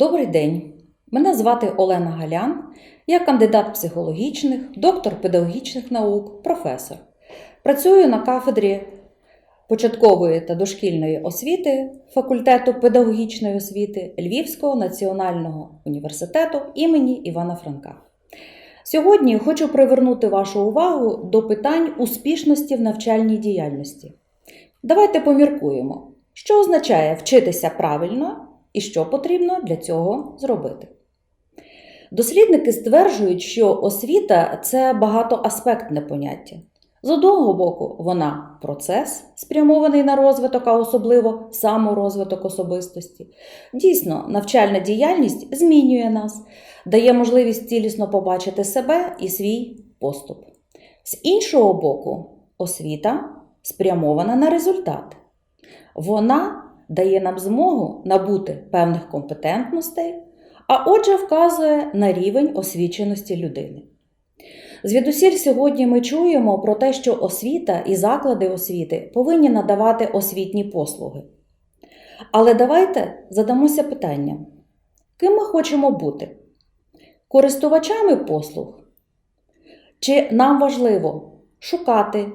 Добрий день. Мене звати Олена Галян. Я кандидат психологічних, доктор педагогічних наук, професор. Працюю на кафедрі початкової та дошкільної освіти факультету педагогічної освіти Львівського національного університету імені Івана Франка. Сьогодні хочу привернути вашу увагу до питань успішності в навчальній діяльності. Давайте поміркуємо, що означає вчитися правильно і що потрібно для цього зробити. Дослідники стверджують, що освіта це багатоаспектне поняття. З одного боку, вона процес, спрямований на розвиток, а особливо саморозвиток особистості. Дійсно, навчальна діяльність змінює нас, дає можливість цілісно побачити себе і свій поступ. З іншого боку, освіта спрямована на результат. Вона дає нам змогу набути певних компетентностей, а отже, вказує на рівень освіченості людини. Звідусіль сьогодні ми чуємо про те, що освіта і заклади освіти повинні надавати освітні послуги. Але давайте задамося питанням: ким ми хочемо бути? Користувачами послуг? Чи нам важливо шукати,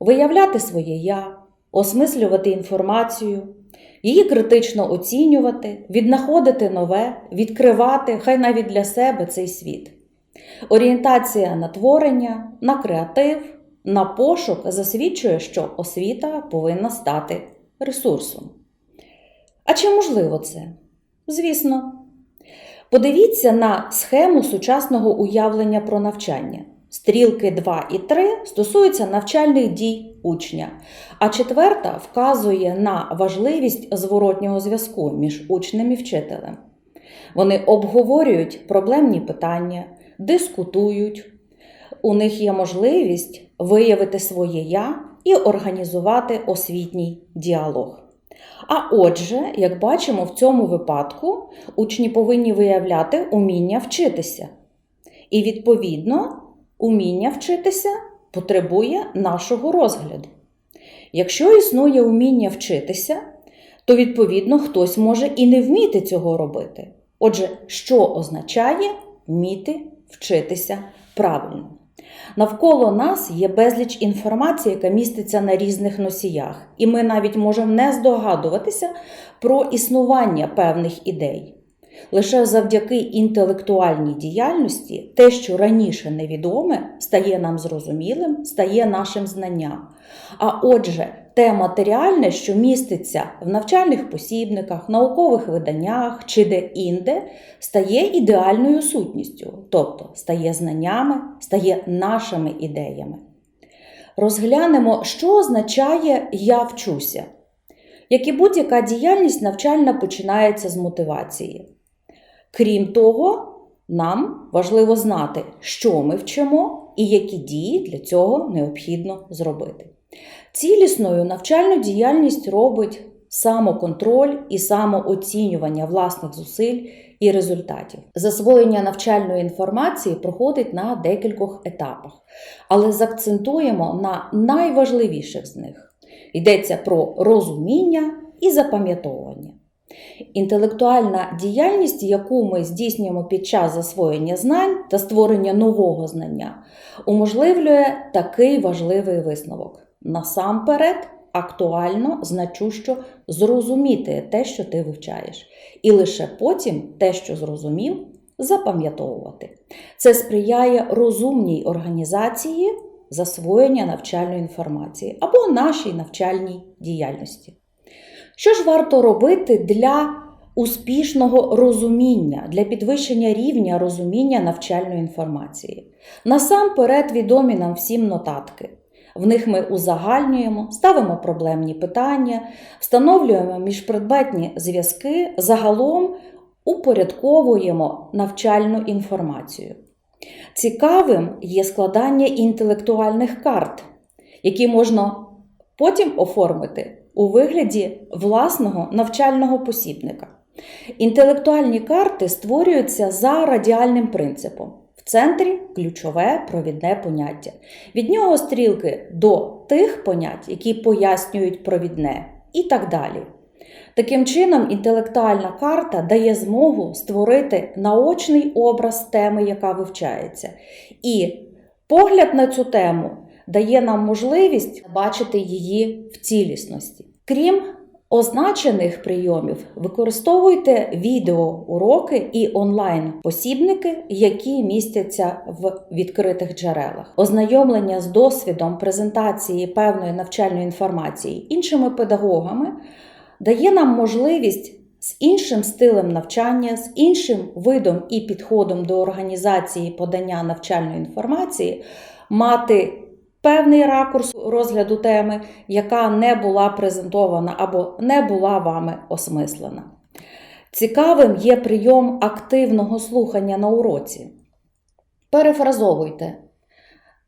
виявляти своє я, осмислювати інформацію, її критично оцінювати, віднаходити нове, відкривати, хай навіть для себе цей світ? Орієнтація на творення, на креатив, на пошук засвідчує, що освіта повинна стати ресурсом. А чи можливо це? Звісно. Подивіться на схему сучасного уявлення про навчання. Стрілки 2 і 3 стосуються навчальних дій учня, а четверта вказує на важливість зворотнього зв'язку між учнем і вчителем. Вони обговорюють проблемні питання, дискутують. У них є можливість виявити своє я і організувати освітній діалог. А отже, як бачимо, в цьому випадку учні повинні виявляти уміння вчитися. І, відповідно, уміння вчитися потребує нашого розгляду. Якщо існує уміння вчитися, то, відповідно, хтось може і не вміти цього робити. Отже, що означає вміти вчитися правильно? Навколо нас є безліч інформації, яка міститься на різних носіях, і ми навіть можемо не здогадуватися про існування певних ідей. Лише завдяки інтелектуальній діяльності те, що раніше невідоме, стає нам зрозумілим, стає нашим знанням. А отже, те матеріальне, що міститься в навчальних посібниках, наукових виданнях чи де-інде, стає ідеальною сутністю, тобто стає знаннями, стає нашими ідеями. Розглянемо, що означає я вчуся. Як і будь-яка діяльність навчальна починається з мотивації. Крім того, нам важливо знати, що ми вчимо і які дії для цього необхідно зробити. Цілісною навчальну діяльність робить самоконтроль і самооцінювання власних зусиль і результатів. Засвоєння навчальної інформації проходить на декількох етапах, але закцентуємо на найважливіших з них. Йдеться про розуміння і запам'ятовування. Інтелектуальна діяльність, яку ми здійснюємо під час засвоєння знань та створення нового знання, уможливлює такий важливий висновок. Насамперед, актуально, значущо зрозуміти те, що ти вивчаєш, і лише потім те, що зрозумів, запам'ятовувати. Це сприяє розумній організації засвоєння навчальної інформації або нашій навчальній діяльності. Що ж варто робити для успішного розуміння, для підвищення рівня розуміння навчальної інформації? Насамперед відомі нам всім нотатки. В них ми узагальнюємо, ставимо проблемні питання, встановлюємо міжпредметні зв'язки, загалом упорядковуємо навчальну інформацію. Цікавим є складання інтелектуальних карт, які можна потім оформити у вигляді власного навчального посібника. Інтелектуальні карти створюються за радіальним принципом. В центрі ключове провідне поняття. Від нього стрілки до тих понять, які пояснюють провідне, і так далі. Таким чином, інтелектуальна карта дає змогу створити наочний образ теми, яка вивчається. І погляд на цю тему дає нам можливість бачити її в цілісності. Крім означених прийомів, використовуйте відеоуроки і онлайн-посібники, які містяться в відкритих джерелах, ознайомлення з досвідом презентації певної навчальної інформації іншими педагогами дає нам можливість з іншим стилем навчання, з іншим видом і підходом до організації подання навчальної інформації мати певний ракурс розгляду теми, яка не була презентована або не була вами осмислена. Цікавим є прийом активного слухання на уроці. Перефразовуйте,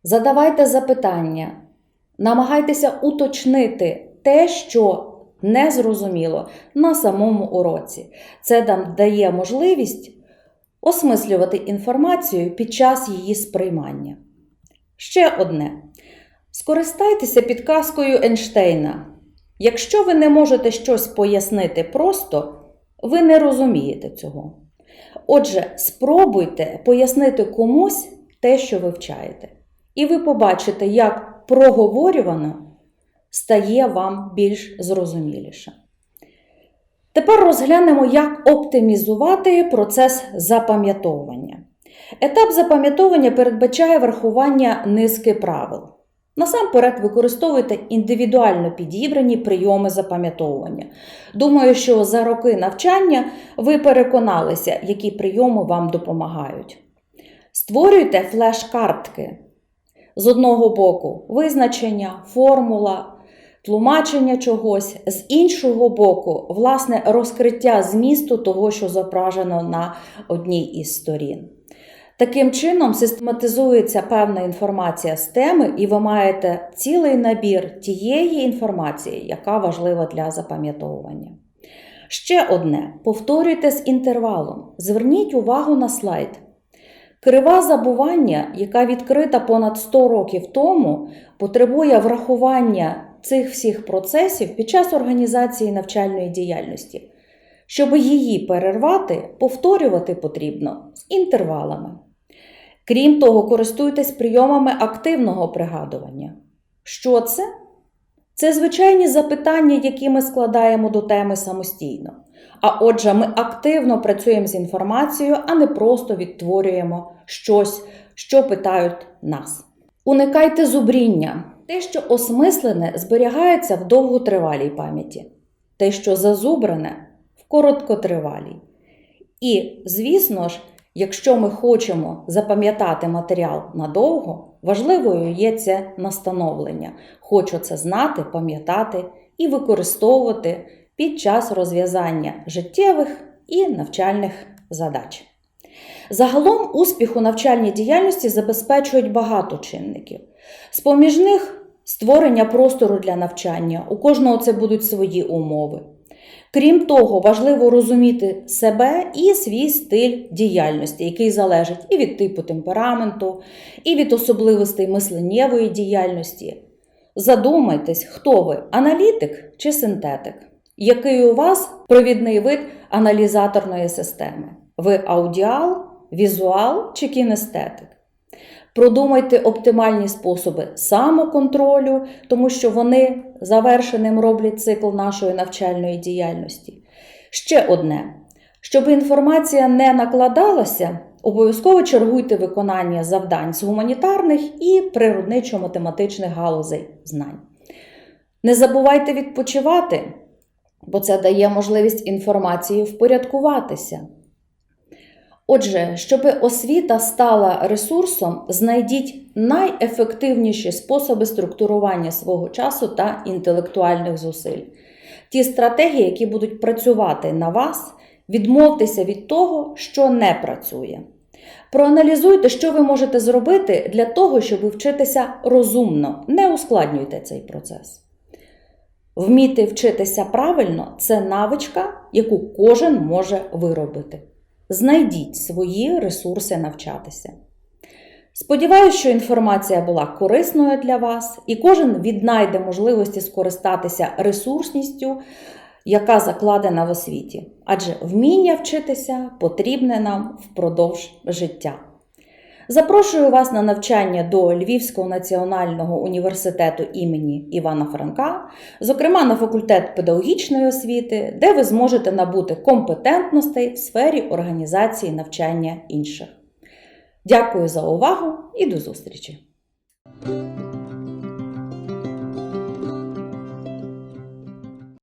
задавайте запитання, намагайтеся уточнити те, що не зрозуміло на самому уроці. Це нам дає можливість осмислювати інформацію під час її сприймання. Ще одне. Скористайтеся підказкою Ейнштейна. Якщо ви не можете щось пояснити просто, ви не розумієте цього. Отже, спробуйте пояснити комусь те, що вивчаєте. І ви побачите, як проговорювано стає вам більш зрозуміліше. Тепер розглянемо, як оптимізувати процес запам'ятовування. Етап запам'ятовування передбачає врахування низки правил. Насамперед використовуйте індивідуально підібрані прийоми запам'ятовування. Думаю, що за роки навчання ви переконалися, які прийоми вам допомагають. Створюйте флеш-картки. З одного боку, визначення, формула, тлумачення чогось, з іншого боку, власне, розкриття змісту того, що зображено на одній із сторін. Таким чином систематизується певна інформація з теми, і ви маєте цілий набір тієї інформації, яка важлива для запам'ятовування. Ще одне: повторюйте з інтервалом. Зверніть увагу на слайд. Крива забування, яка відкрита понад 100 років тому, потребує врахування цих всіх процесів під час організації навчальної діяльності. Щоб її перервати, повторювати потрібно з інтервалами. Крім того, користуйтесь прийомами активного пригадування. Що це? Це звичайні запитання, які ми складаємо до теми самостійно. А отже, ми активно працюємо з інформацією, а не просто відтворюємо щось, що питають нас. Уникайте зубріння. Те, що осмислене, зберігається в довготривалій пам'яті, те, що зазубрене, в короткотривалій. І, звісно ж, якщо ми хочемо запам'ятати матеріал надовго, важливою є це настановлення. Хочу це знати, пам'ятати і використовувати під час розв'язання життєвих і навчальних задач. Загалом успіх у навчальній діяльності забезпечують багато чинників. З-поміж них створення простору для навчання, у кожного це будуть свої умови. Крім того, важливо розуміти себе і свій стиль діяльності, який залежить і від типу темпераменту, і від особливостей мисленнєвої діяльності. Задумайтесь, хто ви аналітик чи синтетик, який у вас провідний вид аналізаторної системи. Ви аудіал, візуал чи кінестетик. Продумайте оптимальні способи самоконтролю, тому що вони завершеним роблять цикл нашої навчальної діяльності. Ще одне: щоб інформація не накладалася, обов'язково чергуйте виконання завдань з гуманітарних і природничо-математичних галузей знань. Не забувайте відпочивати, бо це дає можливість інформації впорядкуватися. Отже, щоб освіта стала ресурсом, знайдіть найефективніші способи структурування свого часу та інтелектуальних зусиль. Ті стратегії, які будуть працювати на вас, відмовтеся від того, що не працює. Проаналізуйте, що ви можете зробити для того, щоб вчитися розумно, не ускладнюйте цей процес. Вміти вчитися правильно це навичка, яку кожен може виробити. Знайдіть свої ресурси навчатися. Сподіваюся, що інформація була корисною для вас, і кожен віднайде можливості скористатися ресурсністю яка закладена в освіті, адже вміння вчитися потрібне нам впродовж життя. Запрошую вас на навчання до Львівського національного університету імені Івана Франка, зокрема на факультет педагогічної освіти, де ви зможете набути компетентностей в сфері організації навчання інших. Дякую за увагу і до зустрічі!